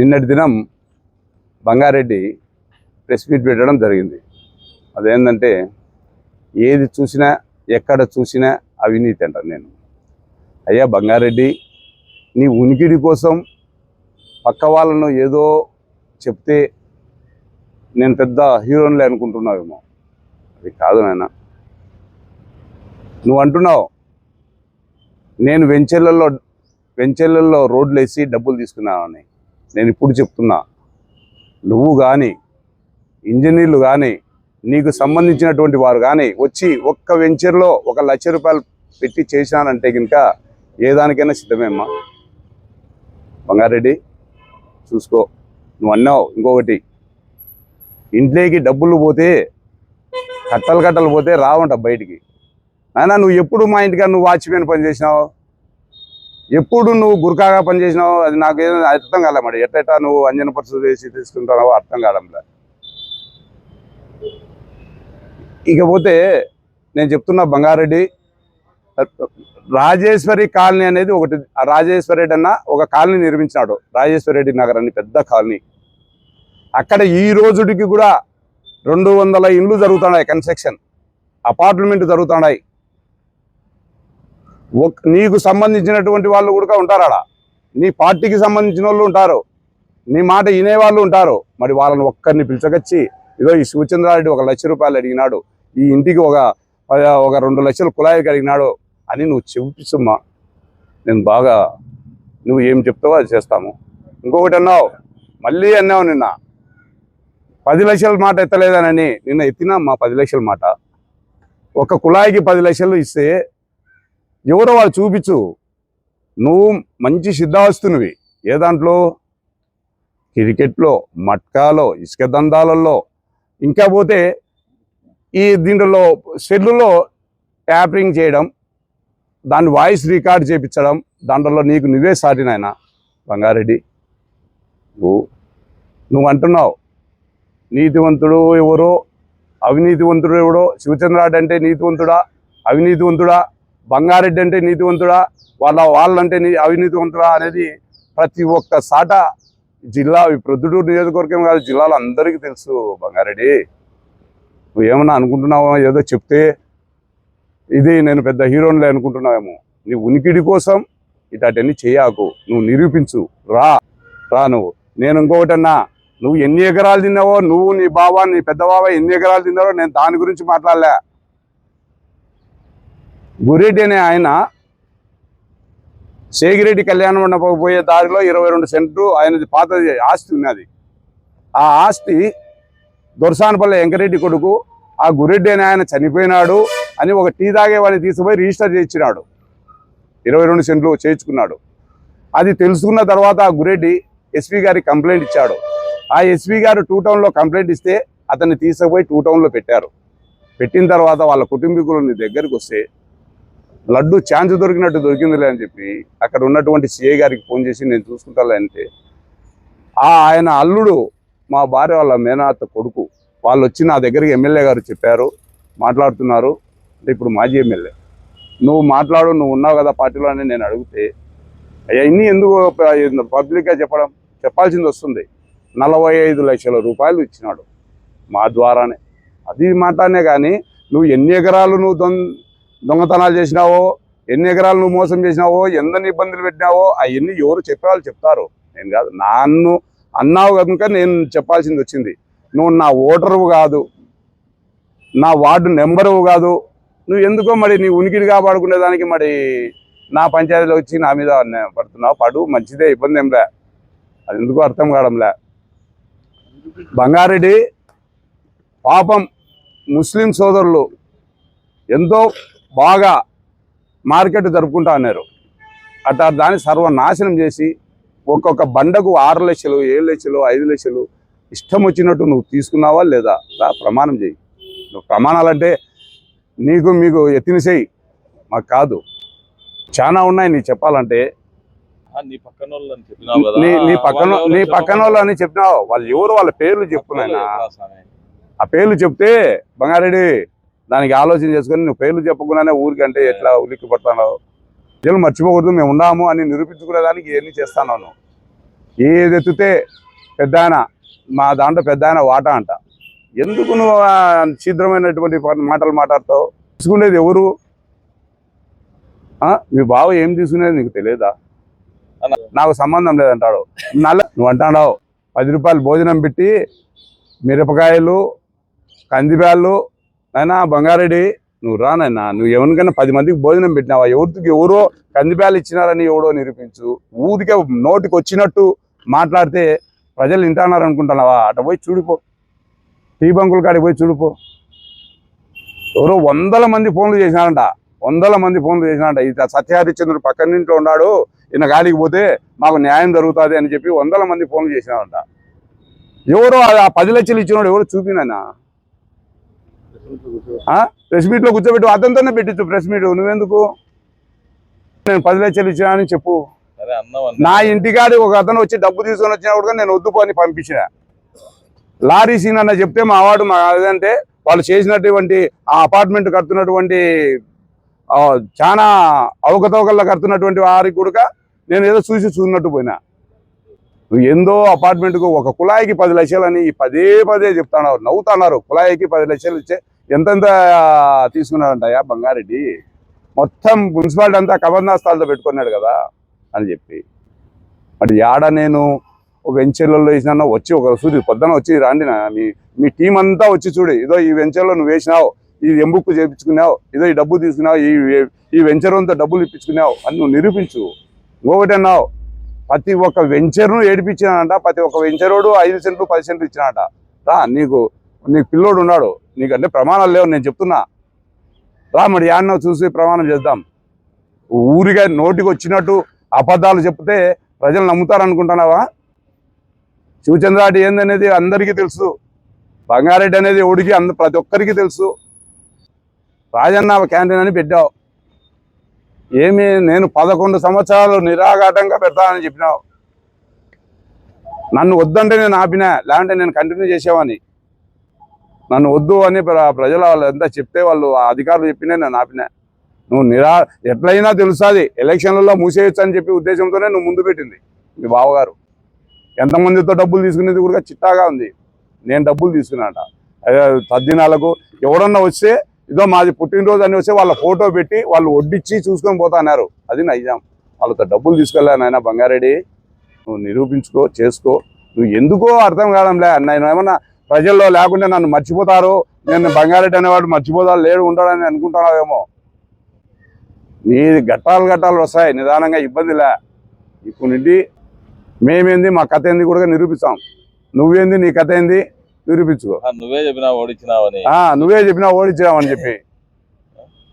నిన్నటి దినం Banga Reddy press meet పెట్టడం జరిగింది. అదేంటంటే ఏది చూసినా ఎక్కడ చూసినా అవినీతి అంటాను నేను. అయ్యా బంగారెడ్డి నీ ఉనికిడి కోసం పక్క వాళ్ళను ఏదో చెప్తే నేను పెద్ద హీరోన్లే అనుకుంటున్నావేమో. అది కాదు నాయన. నువ్వు అంటున్నావు నేను వెంచెర్లలో వెంచెర్లలో రోడ్లు వేసి డబ్బులు తీసుకున్నానని. నేను ఇప్పుడు చెప్తున్నా. నువ్వు కానీ ఇంజనీర్లు కానీ నీకు సంబంధించినటువంటి వారు కానీ వచ్చి ఒక్క వెంచర్లో ఒక లక్ష రూపాయలు పెట్టి చేశానంటే కనుక ఏ దానికైనా సిద్ధమేమ్మా? బంగారెడ్డి చూసుకో. నువ్వు అన్నావు ఇంకొకటి. ఇంట్లోకి డబ్బులు పోతే కట్టలు కట్టలు పోతే రావంట బయటికి. నాయనా నువ్వు ఎప్పుడు మా ఇంటికా నువ్వు వాచ్మెన్ పని చేసినావు? ఎప్పుడు నువ్వు గురకాగా పని చేసినావు అది నాకు ఏదో అర్థం కాలే మరి. ఎట్ట నువ్వు అంజన పరిస్థితి వేసి తీసుకుంటావో అర్థం కావడంలే ఇకపోతే నేను చెప్తున్నా బంగారెడ్డి రాజేశ్వరి కాలనీ అనేది ఒకటి రాజేశ్వరి రెడ్డి అన్న ఒక కాలనీ నిర్మించినాడు. రాజేశ్వరి రెడ్డి నగర్ అని పెద్ద కాలనీ. అక్కడ ఈ రోజుడికి కూడా రెండు వందల ఇండ్లు జరుగుతున్నాయి కన్స్ట్రక్షన్. అపార్ట్మెంట్ జరుగుతున్నాయి. నీకు సంబంధించినటువంటి వాళ్ళు కూడా ఉంటారు ఆడ నీ పార్టీకి సంబంధించిన వాళ్ళు ఉంటారు. నీ మాట వినేవాళ్ళు ఉంటారు. మరి వాళ్ళని ఒక్కరిని పిలిచకొచ్చి ఇదో ఈ శివచంద్రారెడ్డి ఒక లక్ష రూపాయలు అడిగినాడు. ఈ ఇంటికి ఒక ఒక రెండు లక్షలు కుళాయికి అడిగినాడు అని నువ్వు చూపిస్తుమ్మా నేను బాగా నువ్వు ఏం చెప్తావో అది చేస్తాము. ఇంకొకటి అన్నావు మళ్ళీ అన్నావు నిన్న పది లక్షల మాట ఎత్తలేదనని. నిన్న ఎత్తినా మా పది లక్షల మాట. ఒక కుళాయికి పది లక్షలు ఇస్తే ఎవరో వాళ్ళు చూపించు. నువ్వు మంచి సిద్ధావస్తునివి ఏ దాంట్లో? క్రికెట్లో మట్కాలో ఇసుక దందాలలో. ఇంకా పోతే ఈ దీంట్లో సెల్లులో ట్యాపరింగ్ చేయడం దాని వాయిస్ రికార్డ్ చేయించడం దాంట్లో నీకు నువ్వే సాటినాయన బంగారెడ్డి. నువ్వు నువ్వు అంటున్నావు. నీతివంతుడు ఎవరో? అవినీతివంతుడు ఎవడో? శివచంద్రాడు అంటే నీతివంతుడా? అవినీతివంతుడా? బంగారెడ్డి అంటే నీతివంతుడా? వాళ్ళ వాళ్ళంటే నీ అవినీతివంతుడా? అనేది ప్రతి ఒక్క సాట జిల్లా ప్రొద్దుటూరు నియోజకవర్గం కాదు జిల్లాలో అందరికీ తెలుసు బంగారెడ్డి. నువ్వు ఏమన్నా అనుకుంటున్నావో? ఏదో చెప్తే ఇది నేను పెద్ద హీరోన్లే అనుకుంటున్నావేమో. నీ ఉనికిడి కోసం ఇటాటన్నీ చేయకు. నువ్వు నిరూపించు. రా. రా నువ్వు. నేను ఇంకొకటన్నా. నువ్వు ఎన్ని ఎకరాలు తిన్నావో నువ్వు నీ బావ నీ పెద్ద బావ ఎన్ని ఎకరాలు తిన్నావో నేను దాని గురించి మాట్లాడలే. గురెడ్డి అనే ఆయన సేగిరెడ్డి కళ్యాణ మండపం పోయే దారిలో ఇరవై రెండు సెంట్లు ఆయనది పాత ఆస్తి ఉన్నది ఆ ఆస్తి దొరసానపల్లి వెంకరెడ్డి కొడుకు ఆ గురెడ్డి అనే ఆయన చనిపోయినాడు అని ఒక టీ తాగేవాడిని తీసుకుపోయి రిజిస్టర్ చేయించినాడు. ఇరవై రెండు సెంట్లు చేయించుకున్నాడు. అది తెలుసుకున్న తర్వాత ఆ గురెడ్డి ఎస్పీ గారికి కంప్లైంట్ ఇచ్చాడు. ఆ ఎస్పీ గారు టూ టౌన్లో కంప్లైంట్ ఇస్తే అతన్ని తీసుకుపోయి టూ టౌన్లో పెట్టారు. పెట్టిన తర్వాత వాళ్ళ కుటుంబీకులు దగ్గరికి వస్తే లడ్డు ఛాన్స్ దొరికినట్టు దొరికిందిలే అని చెప్పి అక్కడ ఉన్నటువంటి సిఐ గారికి ఫోన్ చేసి నేను చూసుకుంటాలే అంటే ఆ ఆయన అల్లుడు మా భార్య వాళ్ళ మేనాత కొడుకు వాళ్ళు వచ్చి నా దగ్గరికి ఎమ్మెల్యే గారు చెప్పారు మాట్లాడుతున్నారు. అంటే ఇప్పుడు మాజీ ఎమ్మెల్యే నువ్వు మాట్లాడు నువ్వు ఉన్నావు కదా పార్టీలో అని నేను అడిగితే అవన్నీ ఎందుకు పబ్లిక్గా చెప్పడం? చెప్పాల్సింది వస్తుంది. నలభై ఐదు లక్షల రూపాయలు ఇచ్చినాడు మా ద్వారానే. అది మాట్లాడనే కానీ నువ్వు ఎన్ని ఎకరాలు నువ్వు దొంగ దొంగతనాలు చేసినావో ఎన్ని ఎకరాలు నువ్వు మోసం చేసినావో ఎంతని ఇబ్బందులు పెట్టినావో అవన్నీ ఎవరు చెప్పేవాళ్ళు చెప్తారు. నేను కాదు నన్ను అన్నావు కనుక నేను చెప్పాల్సింది వచ్చింది. నువ్వు నా ఓటరువు కాదు నా వార్డు నెంబరువు కాదు. నువ్వు ఎందుకో మరి నీ ఉనికిని కాపాడుకునేదానికి మరి నా పంచాయతీలో వచ్చి నా మీద పడుతున్నావు. పడు మంచిదే ఇబ్బంది ఏంలే అది ఎందుకో అర్థం కావడంలే బంగారెడ్డి పాపం ముస్లిం సోదరులు ఎంతో బాగా మార్కెట్ జరుపుకుంటా అన్నారు. అట్లా దాన్ని సర్వనాశనం చేసి ఒక్కొక్క బండకు ఆరు లక్షలు ఏడు లక్షలు ఐదు లక్షలు ఇష్టం వచ్చినట్టు నువ్వు తీసుకున్నావా లేదా? రా ప్రమాణం చేయి. నువ్వు ప్రమాణాలంటే నీకు మీకు ఎత్తిన చేయి. మాకు కాదు. చాలా ఉన్నాయి నీకు చెప్పాలంటే. నీ పక్కన నీ నీ పక్కన వాళ్ళు నీ పక్కన అని చెప్పినావు. వాళ్ళు ఎవరు వాళ్ళ పేర్లు స్వామి. ఆ పేర్లు చెప్తే బంగారెడ్డి దానికి ఆలోచన చేసుకుని నువ్వు పేర్లు చెప్పకుండానే ఊరికంటే ఎట్లా ఉలిక్కి పడుతున్నావు? ప్రజలు మర్చిపోకూడదు మేము ఉన్నాము అని నిరూపించుకునేదానికి ఇవన్నీ చేస్తాను నువ్వు ఏది ఎత్తితే పెద్ద మా దాంట్లో పెద్ద ఆయన వాటా అంట. ఎందుకు నువ్వు ఆ ఛిద్రమైనటువంటి మాటలు మాట్లాడతావు? తీసుకునేది ఎవరు? ఆ? మీ బావ ఏం తీసుకునేది నీకు తెలియదా? నాకు సంబంధం లేదంటాడు. నల్ల నువ్వు అంటాడావు పది రూపాయలు భోజనం పెట్టి మిరపకాయలు కందిబ్యాళ్ళు నాయనా బంగారెడ్డి నువ్వు రా నాయనా. నువ్వు ఎవరికైనా పది మందికి భోజనం పెట్టినావా? ఎవరికి ఎవరో కందిబ్యాలు ఇచ్చినారని ఎవడో నిరూపించు. ఊరికే నోటికి వచ్చినట్టు మాట్లాడితే ప్రజలు వింటున్నారు అనుకుంటున్నావా? అటు పోయి చూడిపో. టీ బంకుల కాడికి పోయి చూడిపో. ఎవరో వందల మంది ఫోన్లు చేసినారంట. వందల మంది ఫోన్లు చేసినారంట. ఇది సత్యహరిచంద్రుడు పక్కన ఇంట్లో ఉన్నాడు. ఈయన గాలికి పోతే మాకు న్యాయం జరుగుతుంది అని చెప్పి వందల మంది ఫోన్లు చేసినారంట. ఎవరో ఆ పది లక్షలు ఇచ్చినాడు ఎవరు చూపినాయనా? ప్రెస్ మీట్లో కూర్చోబెట్టు. అతనితోనే పెట్టించు ప్రెస్ మీట్ నువ్వెందుకు? నేను పది లక్షలు ఇచ్చినా అని చెప్పు. నా ఇంటికాడి ఒక అతను వచ్చి డబ్బు తీసుకొని వచ్చినా కూడా నేను వద్దు అని పంపించిన. లారీ సీన్ అన్న చెప్తే మా వాడు మా అదంటే వాళ్ళు చేసినటువంటి ఆ అపార్ట్మెంట్ కడుతున్నటువంటి చాలా అవకతవకల్లో కడుతున్నటువంటి వారికి కూడా నేను ఏదో చూసి చూసినట్టు పోయినా. నువ్వు ఏందో అపార్ట్మెంట్కు ఒక కుళాయికి పది లక్షలని పదే పదే చెప్తున్నారు నవ్వుతున్నారు. కుళాయికి పది లక్షలు ఇచ్చే ఎంతెంత తీసుకున్నారంటయ్యా బంగారెడ్డి? మొత్తం మున్సిపాలిటీ అంతా కబర్నాస్తాలతో పెట్టుకున్నాడు కదా అని చెప్పి. మరి యాడ నేను వెంచర్లలో వేసినా వచ్చి ఒక సూది పొద్దున వచ్చి రాండి నా మీ మీ టీం అంతా వచ్చి చూడు ఇదో ఈ వెంచర్లో నువ్వు వేసినావు ఈ ఎంబుక్కు చేయించుకున్నావు ఇదో ఈ డబ్బు తీసుకున్నావు ఈ ఈ వెంచర్ అంతా డబ్బులు ఇప్పించుకున్నావు అని నువ్వు నిరూపించు. ఇంకొకటి అన్నావు ప్రతి ఒక్క వెంచర్ను ఏడిపించినానంట ప్రతి ఒక్క వెంచరోడు ఐదు సెంట్లు పది సెంట్లు ఇచ్చినాడంట. రా నీకు నీకు పిల్లోడు ఉన్నాడు. నీకంటే ప్రమాణాలు లేవు. నేను చెప్తున్నా. రా మరి యాన్నో చూసి ప్రమాణం చేద్దాం. ఊరిగా నోటికి వచ్చినట్టు అబద్ధాలు చెప్తే ప్రజలు నమ్ముతారు అనుకుంటున్నావా శివచంద్రారెడ్డి ఏందనేది అందరికీ తెలుసు. బంగారెడ్డి అనేది ఓడికి అంద ప్రతి ఒక్కరికి తెలుసు. రాజన్న క్యాంటీన్ అని పెట్టావు. ఏమి నేను పదకొండు సంవత్సరాలు నిరాఘాటంగా పెడతానని చెప్పినావు. నన్ను వద్దంటే నేను ఆపినా లేదంటే నేను కంటిన్యూ చేసేవాని నన్ను వద్దు అని ప్ర- ప్రజలు వాళ్ళు ఎంత చెప్తే వాళ్ళు ఆ అధికారులు చెప్పినా నేను ఆపినా. నువ్వు నిరా ఎట్లయినా తెలుస్తుంది ఎలక్షన్లలో మూసేయచ్చు అని చెప్పి ఉద్దేశంతోనే నువ్వు ముందు పెట్టింది మీ బావగారు. ఎంతమందితో డబ్బులు తీసుకునేది కూడా చిట్టాగా ఉంది. నేను డబ్బులు తీసుకున్నాట. అదే తద్దినాలకు ఎవడన్నా వస్తే ఇదో మాది పుట్టినరోజు అని వస్తే వాళ్ళ ఫోటో పెట్టి వాళ్ళు వడ్డిచ్చి చూసుకొని పోతాన్నారు అది నైజాం. వాళ్ళతో డబ్బులు తీసుకెళ్ళాను ఆయన బంగారెడ్డి. నువ్వు నిరూపించుకో చేసుకో. నువ్వు ఎందుకో అర్థం కావడంలే నేను ఏమన్నా ప్రజల్లో లేకుంటే నన్ను మర్చిపోతారు. నేను బంగారెడ్డి అనేవాడు మర్చిపోతాడు లేడు ఉంటాడని అనుకుంటున్నావేమో నీది గట్టాలు గట్టాలు వస్తాయి నిదానంగా ఇబ్బందిలే ఇప్పుడు నుండి మేమేంది మా కథ ఏంది కూడా నిరూపిస్తాం. నువ్వేంది నీ కథ ఏంది నిరూపించుకో. నువ్వే చెప్పినా ఓడించినావని నువ్వే చెప్పినా ఓడించావని చెప్పి.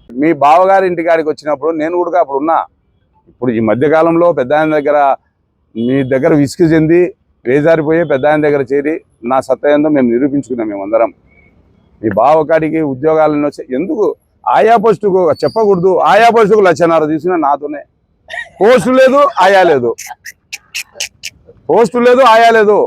మీ బావగారి ఇంటికాడికి వచ్చినప్పుడు నేను కూడా అప్పుడు ఉన్నా. ఇప్పుడు ఈ మధ్య కాలంలో పెద్ద ఆయన దగ్గర మీ దగ్గర విసుగు చెంది వేజారిపోయి పెద్ద ఆయన దగ్గర చేరి నా సత్తా ఏందో మేము నిరూపించుకున్నాం మేమందరం. మీ బావకాడికి ఉద్యోగాలను ఎందుకు ఆయా పోస్టుకు చెప్పకూడదు ఆయా పోస్టుకు లక్షన్నర తీసిన నాతోనే. పోస్టు లేదు ఆయా లేదు. పోస్టు లేదు ఆయా లేదు.